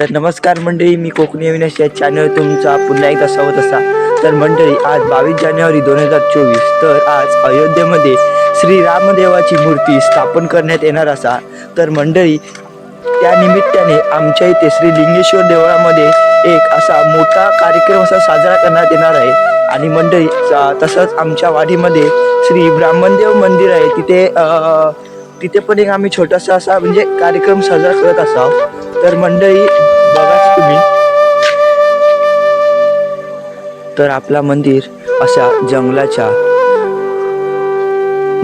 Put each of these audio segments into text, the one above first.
तर नमस्कार मंडळी मी कोकणी अविनाश या चॅनल तुमचा पुन्हा एकदा स्वागत असा. तर मंडळी आज बावीस जानेवारी दोन हजार चोवीस तर आज अयोध्येमध्ये श्री रामदेवाची मूर्ती स्थापन करण्यात येणार असा. तर मंडळी त्या निमित्ताने आमच्या इथे श्री लिंगेश्वर देवळामध्ये एक असा मोठा कार्यक्रम असा साजरा करण्यात येणार आहे. आणि मंडळी तसंच आमच्या वाडीमध्ये श्री ब्राह्मणदेव मंदिर आहे. तिथे तिथे पण एक आम्ही छोटासा असा म्हणजे कार्यक्रम साजरा करत असाव. तर मंडळी तुम्ही? तर आपला मंदिर अशा जंगलाच्या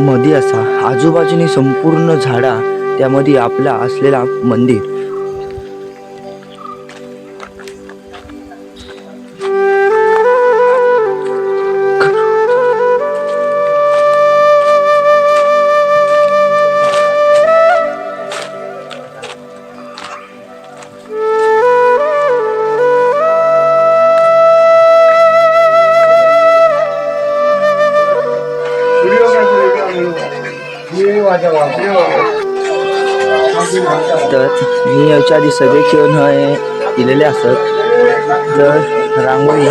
मध्ये असा. आजूबाजूने संपूर्ण झाडा त्यामध्ये आपला असलेला मंदिर. तर मी याच्या आधी सगळे खेळून हे दिलेले असत. तर रांगोळी.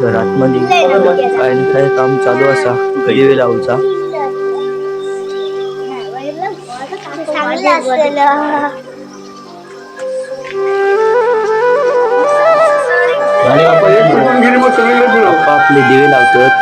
तर आतमध्ये काय ना काय काम चालू असा लावचा चांगलं असलेलं पप्पा आपले दिवे लावतात.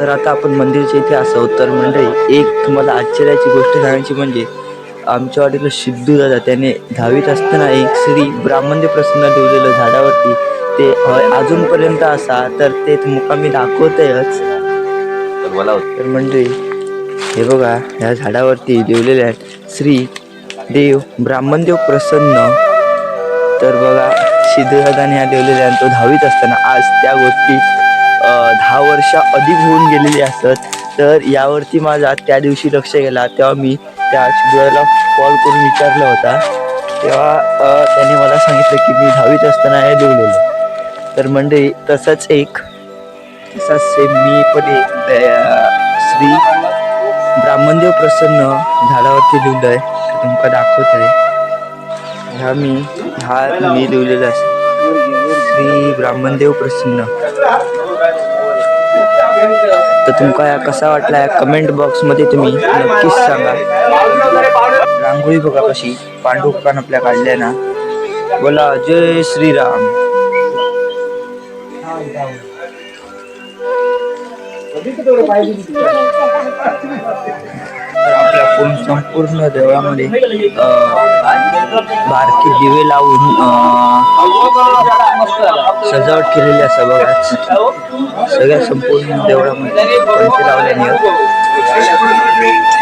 तर आता आपण मंदिरच्या इथे असो तर मंडळी एक तुम्हाला आश्चर्याची गोष्ट सांगायची म्हणजे आमच्या वाडीला सिद्धू दादा त्याने दहावीत असताना एक श्री ब्राह्मणदेव प्रसन्न ठेवलेलं झाडावरती ते अजूनपर्यंत असा तर ते मुकामी दाखवतयच. तर मंडळी हे बघा ह्या झाडावरती लिहिलेले आहेत श्री देव ब्राह्मणदेव प्रसन्न. तर बघा सिद्धदादाने ह्या लिहिलेल्या आणि तो दहावीत असताना आज त्या गोष्टी दहा वर्ष अधिक होऊन गेलेली असत. तर यावरती माझा त्या दिवशी लक्ष गेला. तेव्हा मी त्या सिद्धदादाला कॉल करून विचारला होता. तेव्हा त्याने मला सांगितलं की मी दहावीत असताना हे लिहिलेलं तर मंडळी तसंच एक तसाच सेम मी पण एक श्री ब्राह्मणदेव प्रसन्न झाडावरती लिहिलं आहे तुमका दाखवत आहे ह्या मी हा मी लिहिलेला आहे. श्री ब्राह्मणदेव प्रसन्न. तर तुमका या कसा वाटला या कमेंट बॉक्समध्ये तुम्ही? नक्कीच सांगा. रांगोळी बघा कशी पांडुकान आपल्या काढल्या ना. बोला, जय श्रीराम. तर आपल्या पूर्ण संपूर्ण देवळामध्ये भारतीय दिवे लावून सजावट केलेली असा बघा सगळ्या संपूर्ण देवळामध्ये लावल्याने.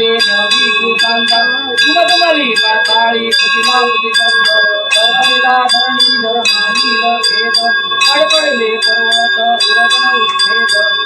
दे नवी कृतांता तुमतमली पाताळी कधी मारुती कर्णला धरणी धर्मानी भेद पडपडले पर्वत उरगण उच्छेद.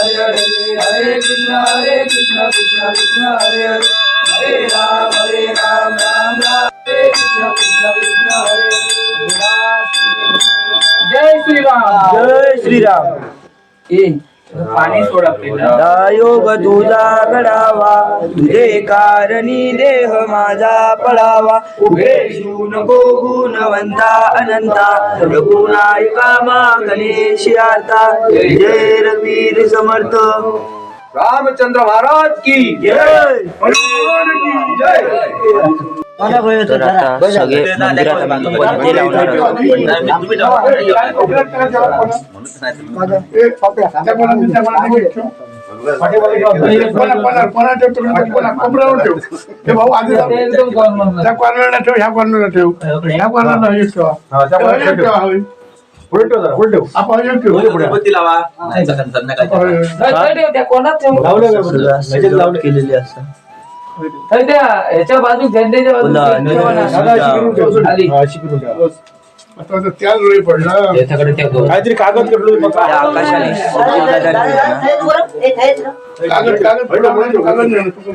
హరే హరే హరే కృష్ణ హరే కృష్ణ కృష్ణ కృష్ణ హరే హరే. హరే రామ హరే రామ రామ రామ. హరే కృష్ణ కృష్ణ కృష్ణ హరే జై శ్రీరామ్. జై శ్రీరామ్. ఏ पाणी सोड दायोग तुझा घडावा तुझे कारणी देह माझा पडावा उभे शिव नको गुणवंता अनंता. रघुनायका मा गणेश आता जय रघुवीर समर्थ. रामचंद्र महाराज की जय. हनुमान की जय. तर आता सगळे मंदिरात आम्ही पणती लावणार आहोत. भाऊ आधी जाऊ. एकदम गॉर्नर त्या कॉर्नरला ठेव ह्या कॉर्नरला ठेव ह्या कॉर्नरला हे ठेवा हे ठेवा हवी. आपण हे ठेवू. ठेवू? सगळं सजावट केलेली असं तर त्या ह्याच्या बाजू झेंड्याच्या बाजू. खाली. त्याच वेळी पडला. काहीतरी कागद कटलो. कागद कागद पडला म्हणून तो कागद नाही ती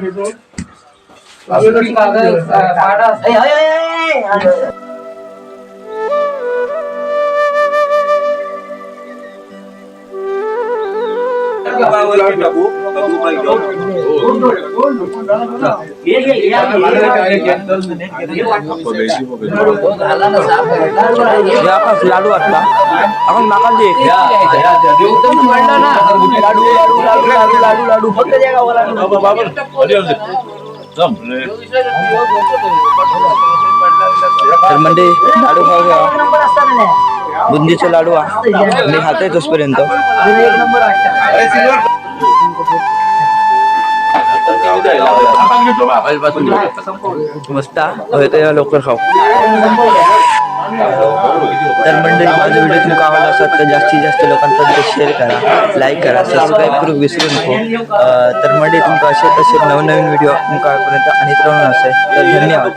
लाडू वाटला आपण नाका दे लाडू लाडू लाडू लाडू फक्त द्या गावाला. तर म्हणजे लाडू खाऊया बुंदीचे लाडू मी खाते तोपर्यंत. आपण मस्त या लवकर खाऊ. तर मंडळी माझा व्हिडिओ तुमका आवडला असतात तर जास्तीत जास्त लोकांपर्यंत शेअर करा लाईक करा सबस्क्राईब करू विसरू नको. तर मंडळी तुमका असे तसे नवनवीन व्हिडिओ तुमका आणि असेल. तर धन्यवाद.